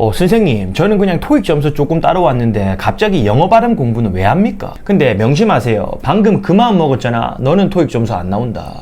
어, 선생님, 저는 그냥 토익 점수 조금 따라왔는데 갑자기 영어 발음 공부는 왜 합니까? 근데 명심하세요. 방금 그 마음 먹었잖아. 너는 토익 점수 안 나온다.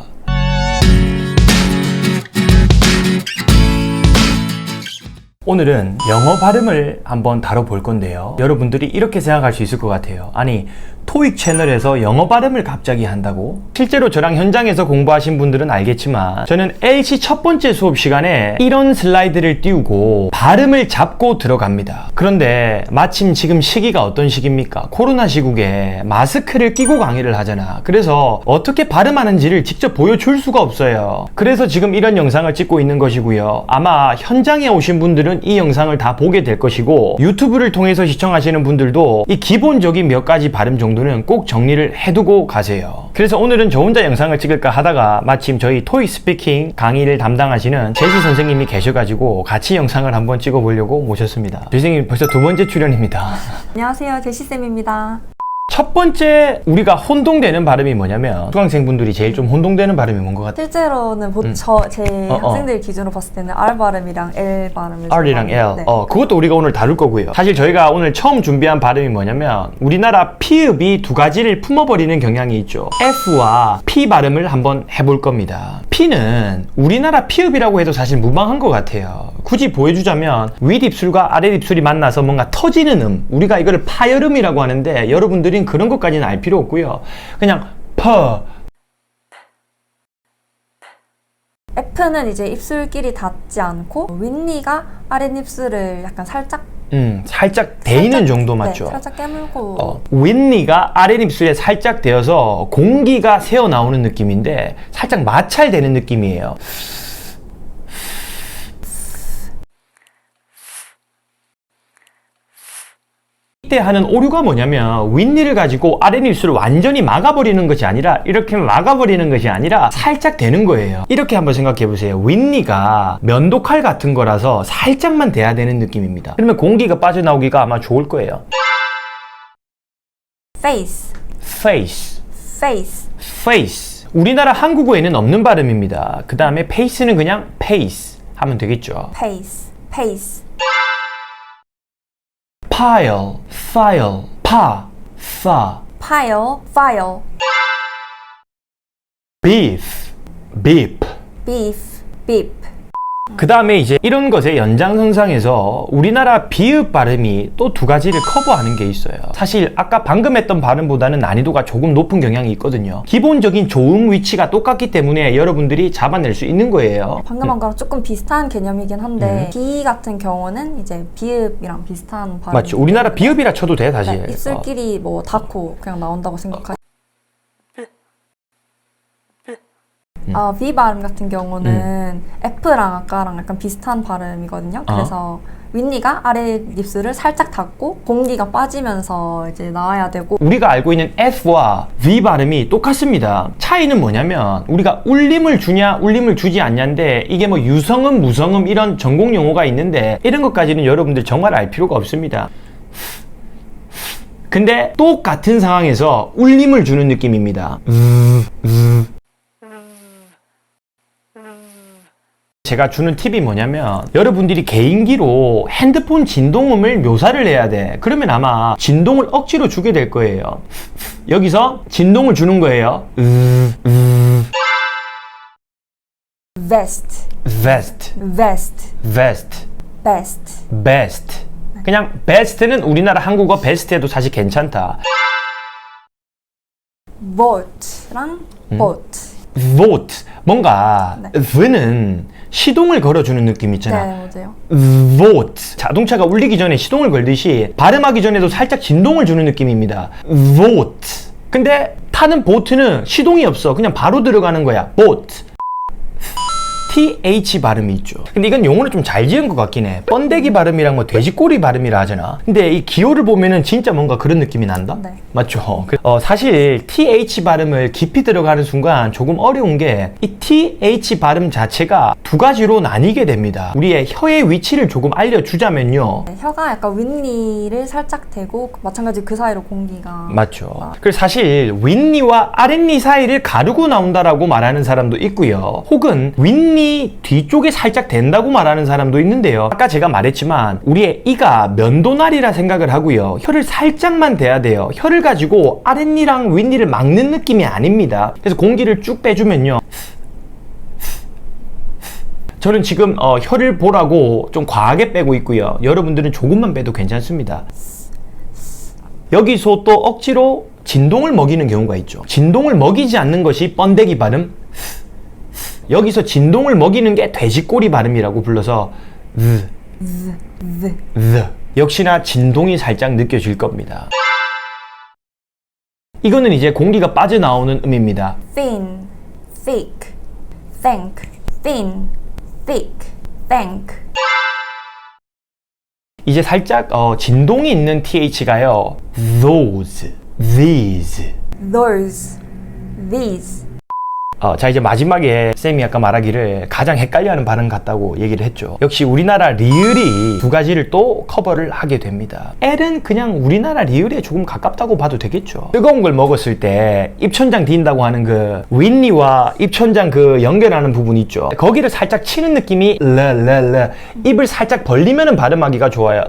오늘은 영어 발음을 한번 다뤄볼 건데요. 여러분들이 이렇게 생각할 수 있을 것 같아요. 아니, 토익 채널에서 영어 발음을 갑자기 한다고? 실제로 저랑 현장에서 공부하신 분들은 알겠지만 저는 LC 첫 번째 수업 시간에 이런 슬라이드를 띄우고 발음을 잡고 들어갑니다. 그런데 마침 지금 시기가 어떤 시기입니까? 코로나 시국에 마스크를 끼고 강의를 하잖아. 그래서 어떻게 발음하는지를 직접 보여줄 수가 없어요. 그래서 지금 이런 영상을 찍고 있는 것이고요. 아마 현장에 오신 분들은 이 영상을 다 보게 될 것이고 유튜브를 통해서 시청하시는 분들도 이 기본적인 몇 가지 발음 정도는 꼭 정리를 해두고 가세요. 그래서 오늘은 저 혼자 영상을 찍을까 하다가 마침 저희 토익 스피킹 강의를 담당하시는 제시 선생님이 계셔가지고 같이 영상을 한번 찍어보려고 모셨습니다. 선생님 벌써 두 번째 출연입니다. 안녕하세요. 제시쌤입니다. 첫 번째 우리가 혼동되는 발음이 뭐냐면 수강생분들이 제일 좀 혼동되는 발음이 뭔 것 같아요? 실제로는 보, 저, 제 음. 어, 어. 학생들 기준으로 봤을 때는 R 발음이랑 L 발음을 R이랑 L. 네. 어, 그것도 우리가 오늘 다룰 거고요. 사실 저희가 오늘 처음 준비한 발음이 뭐냐면 우리나라 피읍이 두 가지를 품어버리는 경향이 있죠. F와 P 발음을 한번 해볼 겁니다. P는 우리나라 피읍이라고 해도 사실 무방한 것 같아요. 굳이 보여주자면 윗입술과 아랫입술이 만나서 뭔가 터지는 음. 우리가 이거를 파열음이라고 하는데 여러분들은 그런 것까지는 알 필요 없고요. 그냥 퍼, F는 이제 입술끼리 닿지 않고 윗니가 아랫입술을 약간 살짝 음, 살짝 데이는 살짝- 정도 네, 맞죠? 살짝 깨물고 어, 윗니가 아랫입술에 살짝 되어서 공기가 새어 나오는 느낌인데 살짝 마찰되는 느낌이에요. 때 하는 오류가 뭐냐면 윗니를 가지고 아랫입술을 완전히 막아버리는 것이 아니라 이렇게 막아버리는 것이 아니라 살짝 되는 거예요. 이렇게 한번 생각해 보세요. 윗니가 면도칼 같은 거라서 살짝만 돼야 되는 느낌입니다. 그러면 공기가 빠져나오기가 아마 좋을 거예요. face, face face, face. 우리나라 한국어에는 없는 발음입니다. 그 다음에 pace는 그냥 pace 하면 되겠죠. pace, pace, file, file, pa, fa, pile, file, beef, beep. beef, beep. 그 다음에 이제 이런 것의 연장선상에서 우리나라 비읍 발음이 또 두 가지를 커버하는 게 있어요. 사실 아까 방금 했던 발음보다는 난이도가 조금 높은 경향이 있거든요. 기본적인 조음 위치가 똑같기 때문에 여러분들이 잡아낼 수 있는 거예요. 방금 한 거랑 조금 비슷한 개념이긴 한데 음. B 같은 경우는 이제 비읍이랑 비슷한 발음. 맞죠. 우리나라 비읍이라 쳐도 돼, 사실. 네, 어. 입술끼리 뭐 닿고 그냥 나온다고 생각하. 음. 아, V 발음 같은 경우는 F랑 아까랑 약간 비슷한 발음이거든요. 어. 그래서 윗니가 아래 입술을 살짝 닫고 공기가 빠지면서 이제 나와야 되고 우리가 알고 있는 F와 V 발음이 똑같습니다. 차이는 뭐냐면 우리가 울림을 주냐 울림을 주지 않냐인데 이게 뭐 유성음 무성음 이런 전공 용어가 있는데 이런 것까지는 여러분들 정말 알 필요가 없습니다. 근데 똑같은 상황에서 울림을 주는 느낌입니다. 제가 주는 팁이 뭐냐면 여러분들이 개인기로 핸드폰 진동음을 묘사를 해야 돼. 그러면 아마 진동을 억지로 주게 될 거예요. 여기서 진동을 주는 거예요. vest, vest, vest, vest, best, best. 그냥 best는 우리나라 한국어 best해도 사실 괜찮다. boat랑 음. boat. Vote 뭔가 네. v는 시동을 걸어주는 느낌 있잖아. 네, 맞아요. vote 자동차가 울리기 전에 시동을 걸듯이 발음하기 전에도 살짝 진동을 주는 느낌입니다. vote 근데 타는 보트는 시동이 없어. 그냥 바로 들어가는 거야. boat TH 발음이 있죠. 근데 이건 용어를 좀 잘 지은 것 같긴 해. 번데기 발음이랑 뭐 돼지꼬리 발음이라 하잖아. 근데 이 기호를 보면은 진짜 뭔가 그런 느낌이 난다? 네. 맞죠? 그- 어, 사실 TH 발음을 깊이 들어가는 순간 조금 어려운 게 이 TH 발음 자체가 두 가지로 나뉘게 됩니다. 우리의 혀의 위치를 조금 알려주자면요. 네, 혀가 약간 윗니를 살짝 대고 마찬가지 그 사이로 공기가 맞죠. 그래서 사실 윗니와 아랫니 사이를 가르고 나온다라고 말하는 사람도 있고요. 혹은 윗니 이 뒤쪽에 살짝 된다고 말하는 사람도 있는데요. 아까 제가 말했지만 우리의 이가 면도날이라 생각을 하고요. 혀를 살짝만 대야 돼요. 혀를 가지고 아랫니랑 윗니를 막는 느낌이 아닙니다. 그래서 공기를 쭉 빼주면요. 저는 지금 어, 혀를 보라고 좀 과하게 빼고 있고요. 여러분들은 조금만 빼도 괜찮습니다. 여기서 또 억지로 진동을 먹이는 경우가 있죠. 진동을 먹이지 않는 것이 번데기 발음. 여기서 진동을 먹이는 게 돼지꼬리 발음이라고 불러서 즈, z, z. 즈. 역시나 진동이 살짝 느껴질 겁니다. 이거는 이제 공기가 빠져나오는 음입니다. thin, thick, think, thin, thick, think. 이제 살짝 어, 진동이 있는 th가요. those, these. those, these. 어, 자 이제 마지막에 쌤이 아까 말하기를 가장 헷갈려하는 발음 같다고 얘기를 했죠. 역시 우리나라 리을이 두 가지를 또 커버를 하게 됩니다. L은 그냥 우리나라 리을에 조금 가깝다고 봐도 되겠죠. 뜨거운 걸 먹었을 때 입천장 딘다고 하는 그 윗니와 입천장 그 연결하는 부분 있죠. 거기를 살짝 치는 느낌이 르르르 입을 살짝 벌리면은 발음하기가 좋아요.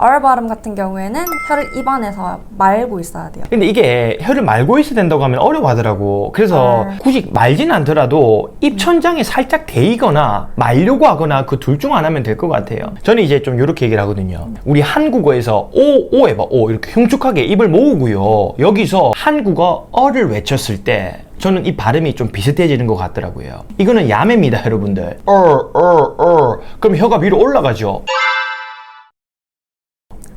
R 발음 같은 경우에는 혀를 입안에서 말고 있어야 돼요. 근데 이게 혀를 말고 있어야 된다고 하면 어려워하더라고. 그래서 아. 굳이 말진 않더라도 입천장에 살짝 대이거나 말려고 하거나 그 둘 중 하나면 될 것 같아요. 저는 이제 좀 이렇게 얘기를 하거든요. 우리 한국어에서 오, 오 해봐. 오 이렇게 흉측하게 입을 모으고요. 여기서 한국어 어를 외쳤을 때 저는 이 발음이 좀 비슷해지는 것 같더라고요. 이거는 야매입니다, 여러분들. 어, 어, 어. 그럼 혀가 위로 올라가죠.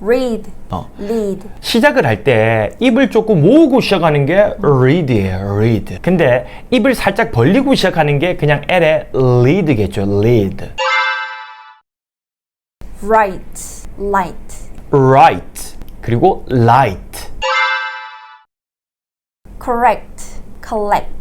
Read, 어. lead. 시작을 할 때 입을 조금 모으고 시작하는 게 read예요, read. 근데 입을 살짝 벌리고 시작하는 게 그냥 L의 lead겠죠, lead. right, light, right. 그리고 light. correct, collect.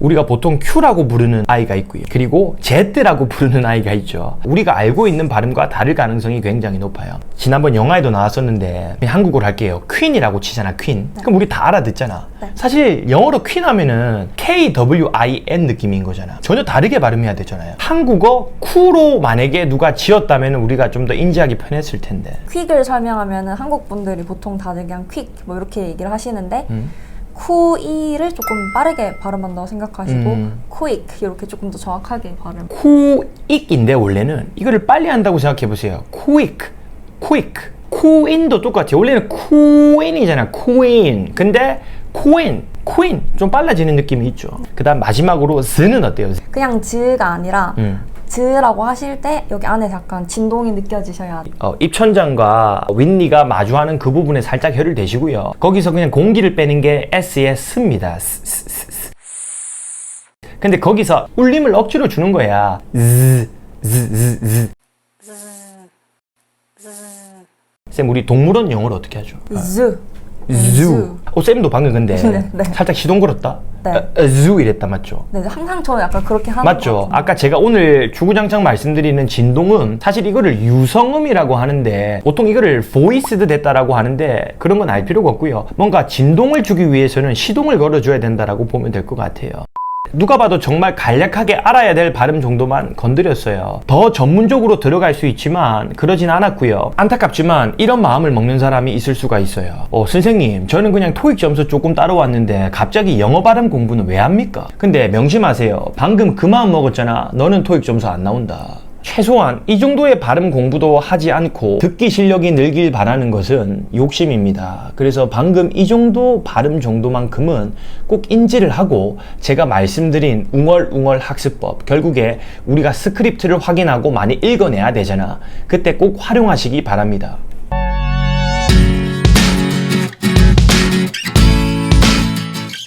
우리가 보통 Q라고 부르는 아이가 있고요. 그리고 Z라고 부르는 아이가 있죠. 우리가 알고 있는 발음과 다를 가능성이 굉장히 높아요. 지난번 영화에도 나왔었는데 한국어로 할게요. 퀸이라고 치잖아, 퀸. 그럼 우리 다 알아듣잖아. 네. 사실 영어로 퀸 하면은 K-W-I-N 느낌인 거잖아. 전혀 다르게 발음해야 되잖아요. 한국어 쿠로 만약에 누가 지었다면 우리가 좀 더 인지하기 편했을 텐데. 퀵을 설명하면 한국 분들이 보통 다들 그냥 퀵 뭐 이렇게 얘기를 하시는데 음. 쿠이를 조금 빠르게 발음한다고 생각하시고 음. quick 이렇게 조금 더 정확하게 발음. 쿠익인데 원래는 이거를 빨리 한다고 생각해 보세요. quick, quick. 쿠인도 똑같아요. 원래는 쿠인이잖아. 쿠인. 근데 쿠인, 쿠인 좀 빨라지는 느낌이 있죠. 그다음 마지막으로 z는 어때요? 그냥 즈가 아니라 음. 즈라고 하실 때 여기 안에 약간 진동이 느껴지셔야 돼요. 어, 입천장과 윗니가 마주하는 그 부분에 살짝 혀를 대시고요. 거기서 그냥 공기를 빼는 게 S의 스입니다. 스, 스, 스, 스. 근데 거기서 울림을 억지로 주는 거야. 즈, 즈, 즈, 즈. 쌤, 우리 동물원 영어로 어떻게 하죠? 즈. 즈. 어, 쌤도 방금 근데 네, 네. 살짝 시동 걸었다? 네. 어, 어, 즈 이랬다, 맞죠? 네, 항상 저는 약간 그렇게 하는 것 맞죠. 같은데. 아까 제가 오늘 주구장창 말씀드리는 진동은 사실 이거를 유성음이라고 하는데 보통 이거를 voiced 됐다라고 하는데 그런 건 알 필요가 없고요. 뭔가 진동을 주기 위해서는 시동을 걸어줘야 된다라고 보면 될 것 같아요. 누가 봐도 정말 간략하게 알아야 될 발음 정도만 건드렸어요. 더 전문적으로 들어갈 수 있지만 그러진 않았고요. 안타깝지만 이런 마음을 먹는 사람이 있을 수가 있어요. 어, 선생님, 저는 그냥 토익 점수 조금 따라왔는데 갑자기 영어 발음 공부는 왜 합니까? 근데 명심하세요. 방금 그 마음 먹었잖아. 너는 토익 점수 안 나온다. 최소한 이 정도의 발음 공부도 하지 않고 듣기 실력이 늘길 바라는 것은 욕심입니다. 그래서 방금 이 정도 발음 정도만큼은 꼭 인지를 하고 제가 말씀드린 웅얼웅얼 학습법 결국에 우리가 스크립트를 확인하고 많이 읽어내야 되잖아. 그때 꼭 활용하시기 바랍니다.